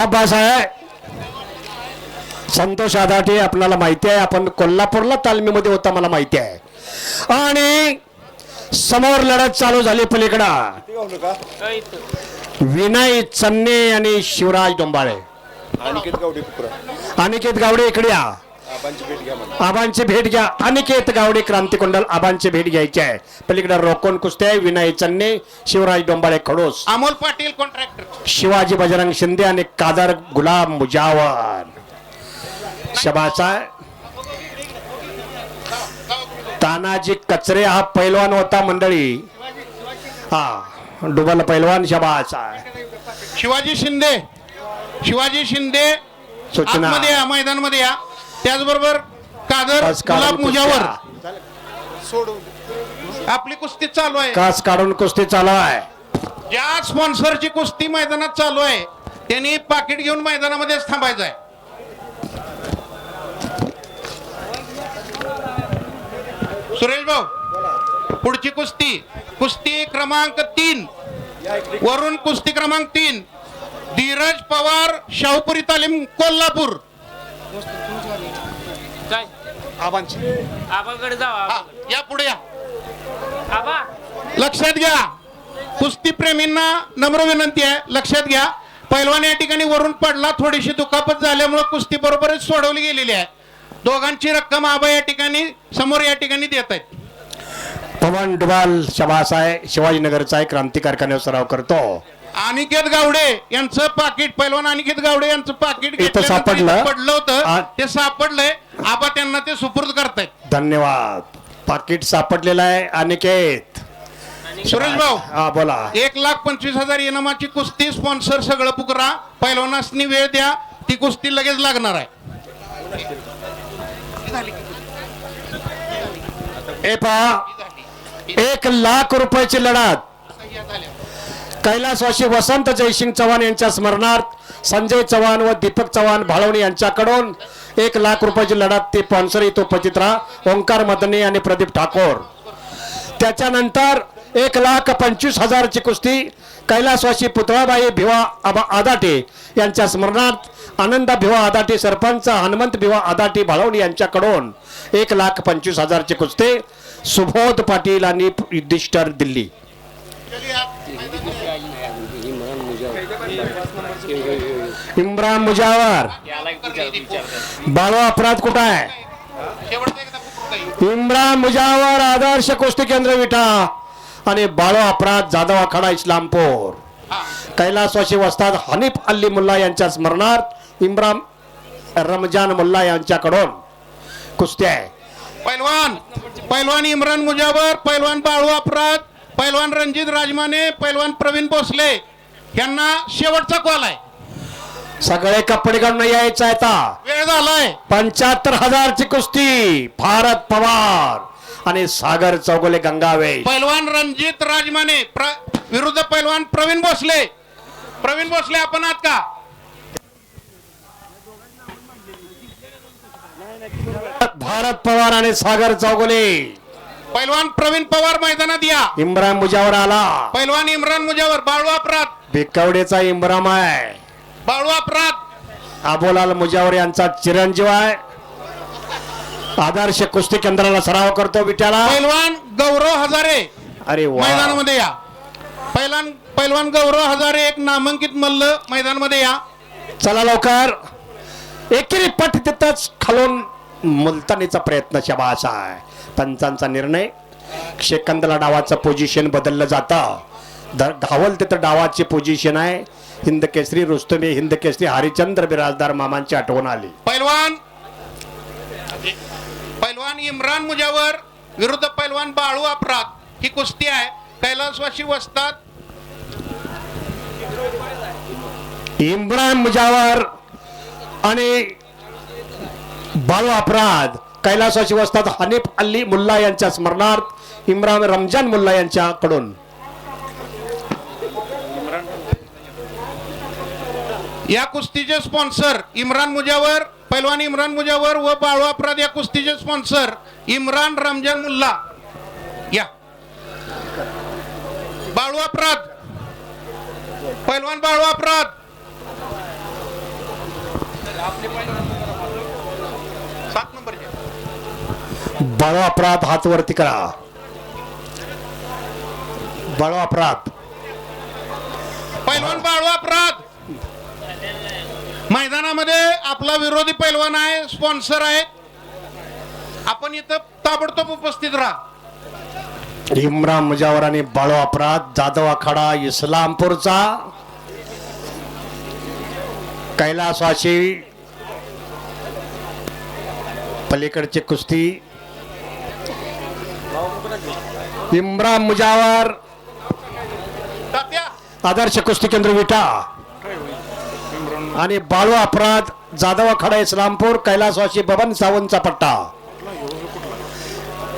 अब्बास आहे. संतोष आदाटे आपल्याला माहिती आहे. आपण कोल्हापूरला तालमीमध्ये होता मला माहिती आहे. आणि समोर लढत चालू झाली पलीकडं. विनय चन्ने आणि शिवराज डोंबाळे. अनिकेत गावडे कुकरा अनिकेत गावडे इकडे या. आबांची भेट घ्या मला आबांची भेट घ्या. अनिकेत गावडे क्रांतिकुंडल आबांची भेट घ्यायची आहे. पलीकडे रोकोन कुस्ती आहे विनय चन्ने शिवराज डोंबाळे खडोस. अमोल पाटील कॉन्ट्रॅक्टर शिवाजी बजरंग शिंदे आणि कादर गुलाम मुजावर. शबाचा. तानाजी कचरे हा पैलवान होता मंडळी. हा डुबल पैलवान शबाचा. शिवाजी शिंदे शिवाजी शिंदे सूचना. आतमध्ये या मैदानमध्ये या. त्याचबरोबर कादर कास काढून गुलाब मुजावर. आपली कुस्ती चालू आहे. कास काढून कुस्ती चालू आहे. ज्या स्पॉन्सरची कुस्ती मैदानात चालू आहे त्यांनी पाकिट घेऊन मैदानामध्येच थांबायचं आहे. सुरेश भाऊ पुढची कुस्ती. कुस्ती क्रमांक तीन. वरून कुस्ती क्रमांक तीन. धीरज पवार शाहपुरी तालीम कोल्हापूर. काय? आबांची. आबाकडे हा, आबा. या पुढे या. आबा. लक्षात घ्या. कुस्ती प्रेमींना नम्र विनंती आहे. लक्षात घ्या. पैलवान या ठिकाणी वरून पडला थोडीशी दुखापत झाल्यामुळे कुस्ती बरोबरच सोडवली गेलेली आहे. दोघांची रक्कम आबा या ठिकाणी समोर या ठिकाणी देत आहेत. पवन डुबाल शबास आहे शिवाजीनगरचा आहे क्रांती कारखान्यावर सराव करतो. अनिकेत गावडे यांचं पाकिट पैलवान अनिकेत गावडे यांचं पाकिट घेतल्यानंतर सापडलं. इथं पडलं आ- होतं ते सापडलंय. आबा त्यांना ते सुपूर्द करतायत. धन्यवाद. पाकिट सापडलेलं आहे अनिकेत. सुरेश भाऊ हा बोला. एक लाख पंचवीस हजार इनामाची कुस्ती स्पॉन्सर सगळं पुकरा. पैलवानासनी वेळ द्या ती कुस्ती लगेच लागणार आहे. ए पहा एक लाख रुपयाची लढत. कैलासवासी वसंत जयसिंग चव्हाण यांच्या स्मरणार्थ संजय चव्हाण व दीपक चव्हाण भाळवणी यांच्याकडून एक लाख रुपयाची लढत ते स्पॉन्सर येतो पचित्रा ओंकार मदने आणि प्रदीप ठाकोर. त्याच्यानंतर एक लाख पंचवीस हजारची कुस्ती कैलासवासी पुतळाबाई भिवा अबा आदाटे यांच्या स्मरणार्थ आनंदा भिवा आदाटे सरपंच हनुमंत भिवा आदाटे भाळवणी यांच्याकडून एक लाख पंचवीस हजारची कुस्ती सुबोध पाटील आणि युधिष्ठर दिल्ली. इम्रान मुजावर। बाळू अपराध कुठं आहे? इम्रान मुजावर आदर्श कुस्ती केंद्र विटा आणि बाळो अपराध जाधव आखाडा इस्लामपूर. हा. कैलासवासी वस्ताद हनीफ अल्ली मुल्ला यांच्या स्मरणार्थ इम्रान रमजान मुल्ला यांच्याकडून कुस्ती आहे. पैलवान पैलवान इम्रान मुजावर पैलवान बाळू अपराध पैलवान रणजित राजमाने पैलवान प्रवीण भोसले यांना शेवटचा कॉल आहे. सगळे कपडे घालून यायचं आहे आता. वेळ झालाय. पंच्याहत्तर हजारची कुस्ती भारत पवार आणि सागर चौगुले गंगावे. पैलवान रणजित राजमाने विरुद्ध पैलवान प्रवीण भोसले. प्रवीण भोसले आपण आहात का? भारत पवार आणि सागर चौगुले. पैलवान प्रवीण पवार मैदानात या. इम्रान मुजावर आला. पैलवान इम्रान मुजावर बाळू अपराध. भिकवडेचा इम्राम आहे. बाळू अपराध. आबोलाल मुजावर यांचा चिरंजीव आहे. आदर्श कुस्ती केंद्राला सराव करतो विट्याला पैलवान गौरव हजारे. अरे मैदानामध्ये या. पैलवान पैलवान गौरव हजारे एक नामांकित मल्ल मैदानामध्ये या. चला लवकर. एकेरी पट तिथंच खालून मुलतानीचा प्रयत्न शबाचा आहे. पंचांचा निर्णय. शेकंदला डावाचं पोझिशन बदललं जातं. धावल तिथं डावाची पोझिशन आहे. हिंद केसरी रुस्तमे हिंद केसरी हरिचंद्र बिराजदार मामांची आठवण आली. पैलवान पैलवान इम्रान मुजावर विरुद्ध पैलवान बाळू अपराध. ही कुस्ती आहे. कैलासवासी वस्तात. इम्रान मुजावर आणि बाळू अपराध. कैलासाची वस्तात हनीफ अल्ली मुल्ला यांच्या स्मरणार्थ इम्रान रमजान मुल्ला यांच्याकडून. या कुस्तीचे स्पॉन्सर इम्रान मुजावर पैलवान इम्रान मुजावर व बाळू अपराध या कुस्तीचे स्पॉन्सर इम्रान रमजान मुल्ला. या. बाळू अपराध. पैलवान बाळू अपराध. सात नंबरचे बाळो अपराध हात वरती करा. बाळो अपराध. पैलवान बाळू अपराध. मैदानामध्ये आपला विरोधी पैलवान आहे स्पॉन्सर आहे. आपण इथं ताबडतोब उपस्थित राहा. इम्रान मुजावर आणि बाळो अपराध जाधव आखाडा इस्लामपूरचा. कैलासवासी. पलीकडची कुस्ती. इम्रान मुजावर. आदर्श कुस्ती केंद्र विटा. आणि बाळू अपराध जाधव आखाडा इस्लामपूर कैलासवासी बबन सावंतचा पट्टा.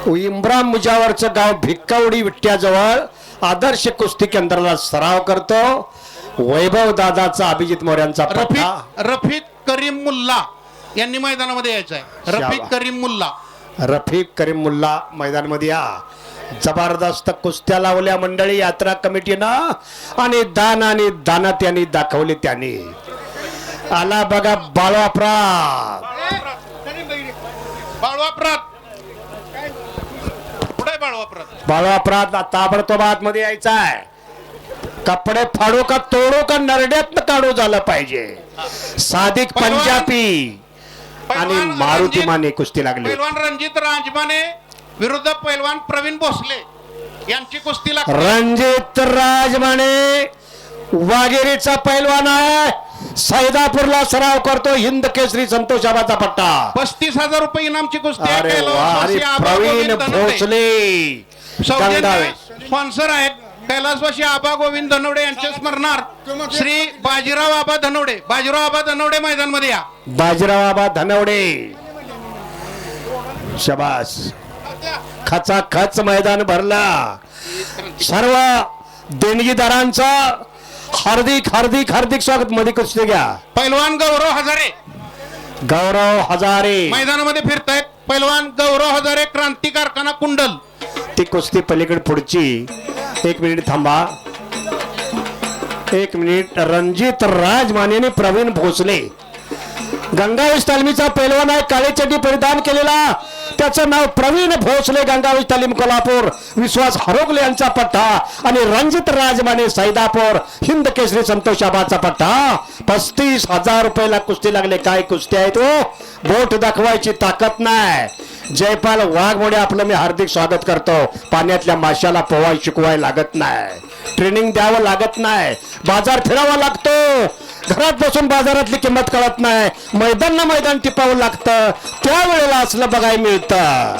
इम्रान मुजावरचं गाव भिक्कावडी विट्ट्याजवळ आदर्श कुस्ती केंद्राला सराव करतो. वैभव दादाचा अभिजित मोऱ्यांचा पट्टा. रफिक रफिक करीम मुल्ला यांनी मैदानामध्ये यायचं आहे रफिक. करीम मुल्ला. रफिक करीम मुल्ला मैदानमध्ये या. जबरदस्त कुस्त्या लावल्या मंडळी यात्रा कमिटीनं. आणि दान आणि दानात यांनी दाखवले त्यांनी. आला बघा बाळू अपराध बाळू अपराध पुढे बाळू अपराध बाळू अपराध ताबडतोब आतमध्ये यायचा आहे कपडे फाडू का तोडू का नरड्यात काढू झालं पाहिजे. पैलवान. पंजाबी आणि मारुती माने कुस्ती लागली. पैलवान रणजित राजमाने विरुद्ध पैलवान प्रवीण भोसले यांची कुस्ती लागते रणजित राजमाने वाघेरीचा पैलवान आहे. सैदापूरला सराव करतो हिंद केसरी संतोष आबाचा पट्टा. पस्तीस हजार रुपये इनामची कुस्ती आहे. अरे वा कैलासवासी अरे आबा प्रवीण गोविंद. भोसले सौजन्य गंगावे. स्पॉन्सर आहेत कैलासवासी आबा गोविंद धनवडे यांचे स्मरणार्थ. श्री बाजीराव आबा धनवडे बाजीराव आबा धनवडे मैदानमध्ये या. बाजीराव आबा धनवडे. शबास. खचा खच मैदान भरला. सर्व देणगीदारांचं हार्दिक हार्दिक हार्दिक स्वागत मध्ये कुस्ती घ्या. पैलवान गौरव हजारे. गौरव हजारे. मैदानामध्ये फिरतायत पैलवान गौरव हजारे क्रांती कारखाना कुंडल. ती कुस्ती पलीकडे पुढची. एक मिनिट थांबा. एक मिनिट रणजित राज माने आणि प्रवीण भोसले. गंगावेश तालमीचा पैलवान आहे काळी चड्डी परिधान केलेला. त्याचं नाव प्रवीण भोसले गंगावेश तालीम कोल्हापूर. विश्वास हरोगले यांचा पट्टा आणि रणजित राजमाने सैदापूर. हिंद केसरी संतोष आबाचा पट्टा. पस्तीस हजार रुपयाला कुस्ती लागले. काय कुस्ती आहे तो? बोट दाखवायची ताकद नाही. जयपाल वाघमोडे आपलं मी हार्दिक स्वागत करतो. पाण्यातल्या माशाला पोवाय शिकवाय लागत नाही. ट्रेनिंग द्यावं लागत नाही. बाजार फिरावा लागतो. घरात बसून बाजारातली किंमत कळत नाही. मैदान ना मैदान टिपावं लागतं. त्यावेळेला असलं बघायला मिळतं.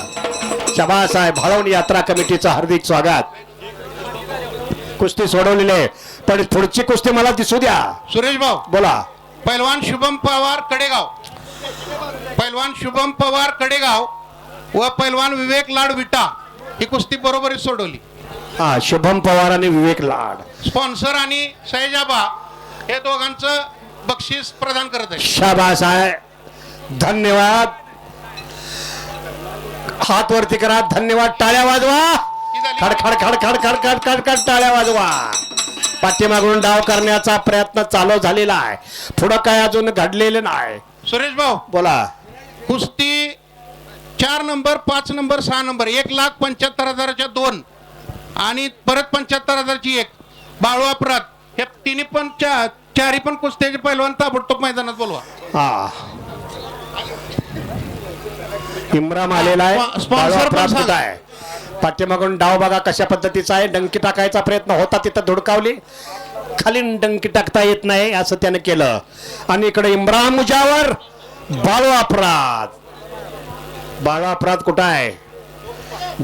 शबास आहे भाळवणी यात्रा कमिटीचं हार्दिक स्वागत. कुस्ती सोडवलेली आहे. पण पुढची कुस्ती मला दिसू द्या. सुरेश भाऊ. बोला. पैलवान शुभम पवार कडेगाव. पैलवान शुभम पवार कडेगाव व पैलवान विवेक लाड विटा ही कुस्ती बरोबरीत सोडवली. हा शुभम पवार आणि विवेक लाड. स्पॉन्सर आणि सैजाबा हे दोघांचं बक्षीस प्रदान करत आहे. शाबास आहे धन्यवाद. हात वरती करा. धन्यवाद. टाळ्या वाजवा. खड खड खड खड खड खड खड खड टाळ्या वाजवा. पाठीमागून डाव करण्याचा प्रयत्न चालू झालेला आहे. पुढं काय अजून घडलेलं नाही. सुरेश भाऊ बोला. कुस्ती चार नंबर पाच नंबर सहा नंबर एक लाख पंच्याहत्तर हजाराच्या दोन आणि परत पंच्याहत्तर हजारची एक. बाळू अपराध. हे तिन्ही पण चा- चारी पण कुस्त्याचे पैलवान ताबडतोब मैदानात बोलवा. हा. इम्राम आलेला आहे. स्पॉ- स्पॉन्सर पण सांग. आहे पाठीमागून डाव बघा कशा पद्धतीचा आहे. डंकी टाकायचा प्रयत्न होता तिथं धुडकावली. खाली डंकी टाकता येत नाही असं त्यानं केलं. आणि इकडे इम्रान मुजावर बाळू अपराध बाळू अपराध कुठं आहे?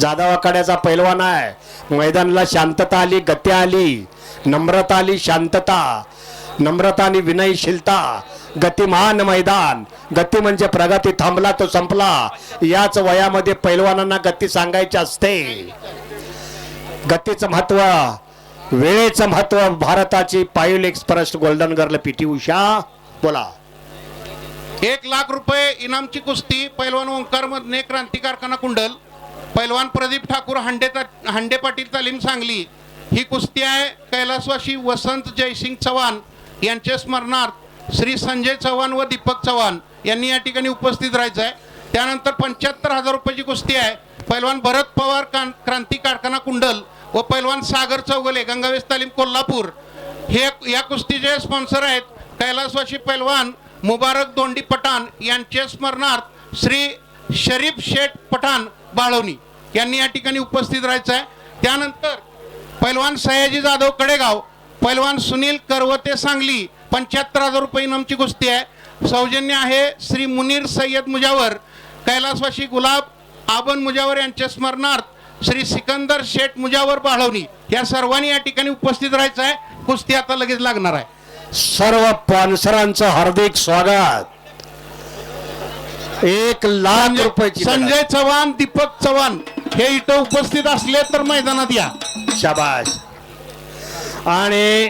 जाधव आखाड्याचा पैलवान आहे. मैदानाला शांतता आली गती आली नम्रता आली शांतता. नम्रता आणि विनयशीलता. गतिमान मैदान. गती म्हणजे प्रगती थांबला तो संपला. याच वयामध्ये पैलवानांना गती सांगायची असते. गतीचं महत्त्व वेळेचं महत्त्व भारताची Payyoli express golden girl P T Usha. बोला. एक लाख रुपये इनामची कुस्ती पैलवान ओंकार मधने क्रांती कारखाना कुंडल. पैलवान प्रदीप ठाकूर हांडे हंडे पाटील तालीम सांगली. ही कुस्ती आहे कैलासवासी वसंत जयसिंग चव्हाण यांचे स्मरणार्थ श्री संजय चव्हाण व दीपक चव्हाण यांनी या ठिकाणी उपस्थित राहायचं आहे. त्यानंतर पंच्याहत्तर हजार रुपयाची कुस्ती आहे. पैलवान भरत पवार कां क्रांती कारखाना कुंडल व पैलवान सागर चौगले गंगावेश तालीम कोल्हापूर. हे या कुस्तीचे स्पॉन्सर आहेत कैलासवासी पैलवान मुबारक दोंडी पठाण यांचे स्मरणार्थ श्री शरीफ शेठ पठाण बाळवणी यांनी या ठिकाणी उपस्थित राहायचं आहे. त्यानंतर पैलवान सयाजी जाधव कडेगाव पैलवान सुनील करवते सांगली पंच्याहत्तर हजार रुपये इनामची कुस्ती आहे. सौजन्य आहे श्री मुनीर सय्यद मुजावर कैलासवासी गुलाब आबन मुजावर यांच्या स्मरणार्थ श्री सिकंदर शेठ मुजावर बाळवणी या सर्वांनी या ठिकाणी उपस्थित राहायचं आहे. कुस्ती आता लगेच लागणार आहे. सर्व पानसरांचं हार्दिक स्वागत. एक लाख रुपयाची संजय चव्हाण दीपक चव्हाण हे इथं उपस्थित असले तर मैदानात या. शाबाश आणि